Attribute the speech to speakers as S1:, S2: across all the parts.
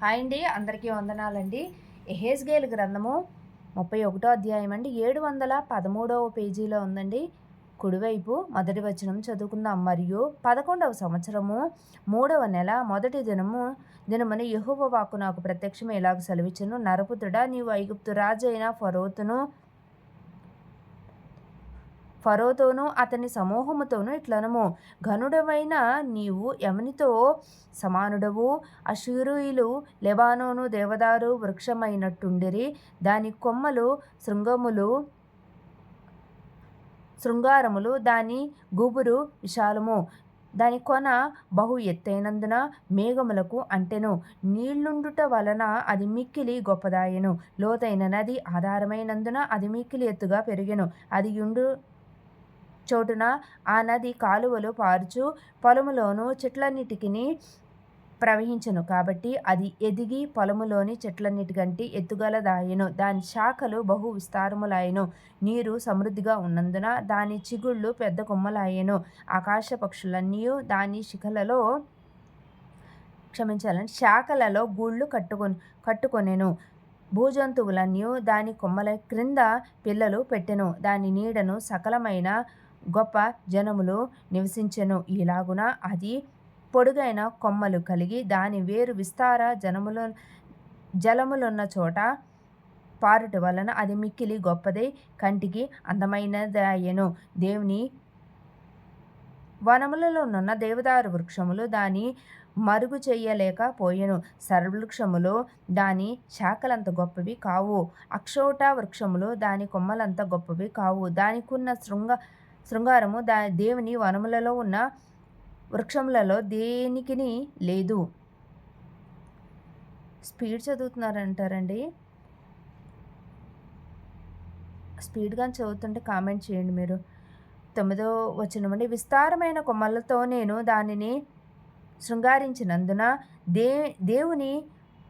S1: Hi అండి అందరికీ వందనాలండి. ఎహేజ్గేల్ గ్రంథము ముప్పై ఒకటో అధ్యాయం అండి. ఏడు వందల పదమూడవ పేజీలో ఉందండి. కుడివైపు మొదటి వచనం చదువుకుందాం. మరియు పదకొండవ సంవత్సరము మూడవ నెల మొదటి దినము దినమని యహోవ వాకు నాకు ప్రత్యక్షం ఎలాగ సెలవిచ్చను? నరపుతుడా నీవు ఐగుప్తు రాజు అయిన ఫరోతును ఫరోతోనూ అతని సమూహముతోనూ ఇట్లనము. ఘనుడవైన నీవు యమనితో సమానుడవు. అశూరుయులు లెబానోను దేవదారు వృక్షమైనట్టుండిరి. దాని కొమ్మలు శృంగములు శృంగారములు. దాని గుబురు విశాలము. దాని కొన బహు ఎత్తైనందున మేఘములకు అంటెను. నీళ్ళుండుట వలన అది మిక్కిలి గొప్పదాయెను. లోతైన నది ఆధారమైనందున అది మిక్కిలి ఎత్తుగా పెరిగెను. అది యుండు చోటున ఆ నది కాలువలు పారుచు పొలములోను చెట్లన్నిటికిని ప్రవహించను. కాబట్టి అది ఎదిగి పొలములోని చెట్లన్నిటికంటే ఎత్తుగలదాయను. దాని శాఖలు బహు విస్తారములాయను నీరు సమృద్ధిగా ఉన్నందున దాని చిగుళ్ళు పెద్ద కొమ్మలాయను. ఆకాశ పక్షులన్నీ దాని శిఖలలో క్షమించాలని శాఖలలో గూళ్ళు కట్టుకొని కట్టుకొనెను. భూజంతువులన్నీ దాని కొమ్మల క్రింద పిల్లలు పెట్టెను. దాని నీడను సకలమైన గొప్ప జనములు నివసించెను. ఇలాగున అది పొడుగైన కొమ్మలు కలిగి దాని వేరు విస్తార జనములు జలములున్న చోట పారుట వలన అది మిక్కిలి గొప్పదై కంటికి అందమైనదాయను దేవుని వనములలో నున్న దేవదారు వృక్షములు దాని మరుగు చేయలేకపోయెను సర్వృక్షములు దాని శాఖలంత గొప్పవి కావు. అక్షోట వృక్షములు దాని కొమ్మలంత గొప్పవి కావు. దానికున్న శృంగ శృంగారము దా దేవుని వనములలో ఉన్న వృక్షములలో దేనికిని లేదు. స్పీడ్ చదువుతున్నారంటారండి? స్పీడ్గా చదువుతుంటే కామెంట్ చేయండి మీరు. తొమ్మిదో వచ్చినమండి విస్తారమైన కొమ్మలతో నేను దానిని శృంగారించినందున దే దేవుని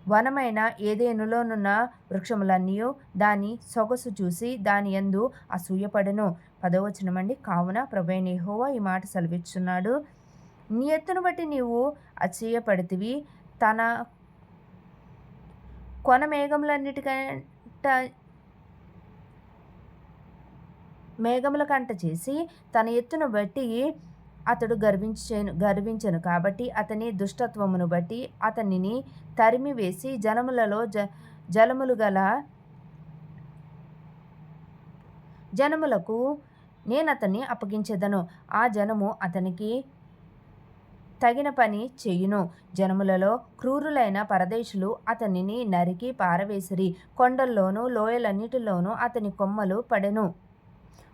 S1: వనమైన ఏదేనులోనున్న వృక్షములన్నీ దాని సొగసు చూసి దాని ఎందు అసూయపడెను. పదవచనమండి కావున ప్రభైన ఈ మాట సెలవిచ్చున్నాడు. నీ ఎత్తును బట్టి నీవు అసూయపడితివి. తన కొన మేఘములన్నిటికంట మేఘముల కంట చేసి తన ఎత్తును బట్టి అతడు గర్వించను గర్వించను. కాబట్టి అతని దుష్టత్వమును బట్టి అతనిని తరిమివేసి జనములలో జ జలములు గల జనములకు నేను అతన్ని అప్పగించదను. ఆ జనము అతనికి తగిన పని చేయును. జనములలో క్రూరులైన పరదేశులు అతనిని నరికి పారవేసిరి. కొండల్లోనూ లోయలన్నిటిలోనూ అతని కొమ్మలు పడెను.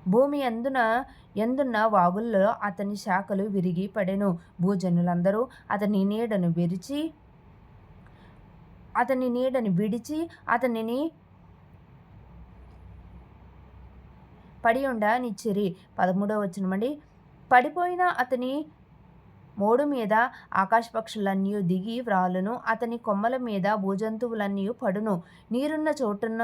S1: భూమి ఎందున ఎందున్న వాగుల్లో అతని శాఖలు విరిగి పడెను. భూజనులందరూ అతని నీడను విరిచి అతని నీడని విడిచి అతనిని పడి ఉండనిచ్చిరి పదమూడవ వచ్చినమండి పడిపోయిన అతని మోడు మీద ఆకాశపక్షులన్నీ దిగి వ్రాలును అతని కొమ్మల మీద భూజంతువులన్నీ పడును. నీరున్న చోటున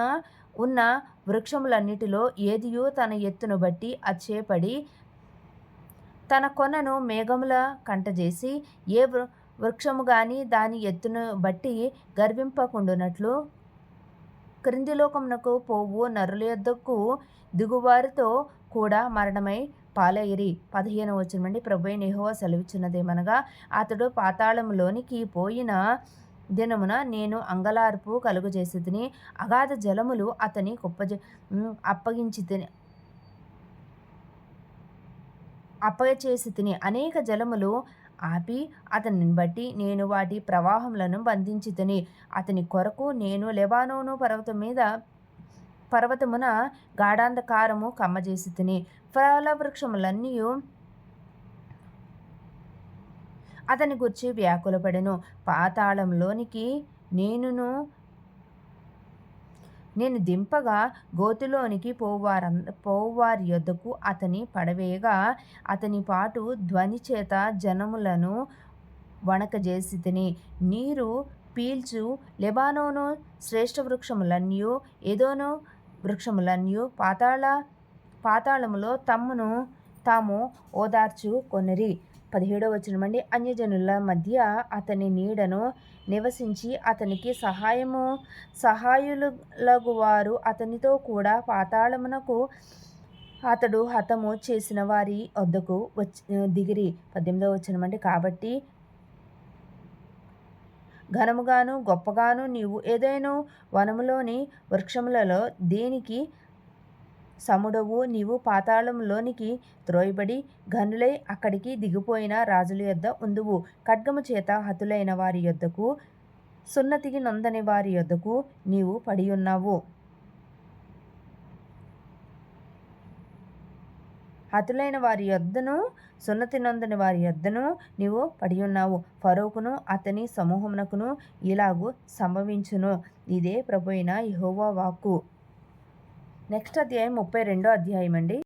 S1: ఉన్న వృక్షములన్నిటిలో ఏదియో తన ఎత్తును బట్టి అచ్చేపడి తన కొనను మేఘముల కంటజేసి ఏ వృక్షము గాని దాని ఎత్తును బట్టి గర్వింపకుండునట్లు క్రింది లోకమునకు పోవు నరుల యొద్దకు దిగువారితో కూడా మరణమై పాలయిరి పదిహేను వచ్చినమండి ప్రభు నెహోవా సెలవిచ్చినదేమనగా అతడు పాతాళములోనికి పోయిన దినమున నేను అంగలార్పు కలుగజేసి తిని అగాధ జలములు అతని కుప్పజ అప్పగించి తిని అప్పగచేసి తిని అనేక జలములు ఆపి అతనిని బట్టి నేను వాటి ప్రవాహములను బంధించి తిని అతని కొరకు నేను లెబానోను పర్వతం మీద పర్వతమున గాఢాంధకారము కమ్మజేసి తిని ఫలవృక్షములన్నీ అతని గురించి వ్యాకులపడెను. పాతాళంలోనికి నేనును నేను దింపగా గోతిలోనికి పోవార పోవారి యొద్దకు అతని పడవేయగా అతని పాటు ధ్వని చేత జనములను వణకజేసి తిని నీరు పీల్చు లెబానోను శ్రేష్ఠ వృక్షములన్నీ ఏదోనో వృక్షములన్యూ పాతాళ పాతాళములో తమ్మును తాము ఓదార్చు కొనరి. పదిహేడవ వచనమండి. అన్యజనుల మధ్య అతని నీడను నివసించి అతనికి సహాయము సహాయులగు వారు అతనితో కూడా పాతాళమునకు అతడు హతము చేసిన వారి వద్దకు వచ్చి దిగిరి. పద్దెనిమిదవ వచనమండి. కాబట్టి ఘనముగాను గొప్పగాను నీవు ఏదైనా వనములోని వృక్షములలో దేనికి సముడవు. నీవు పాతాళంలోనికి త్రోయబడి ఘనులై అక్కడికి దిగిపోయిన రాజుల యొద్ద ఉందువు. ఖడ్గము చేత హతులైన వారి యొద్దకు సున్నతికి నొందని వారి యొద్దకు నీవు పడి ఉన్నావు హతులైన వారి యొద్దను సున్నతి నొందని వారి యొద్దను నీవు పడి ఉన్నావు. ఫరోకును అతని సమూహమునకును ఇలాగూ సంభవించును. ఇదే ప్రభు అయిన యహోవా వాక్కు. నెక్స్ట్ అధ్యాయం ముప్పై రెండో అధ్యాయం అండి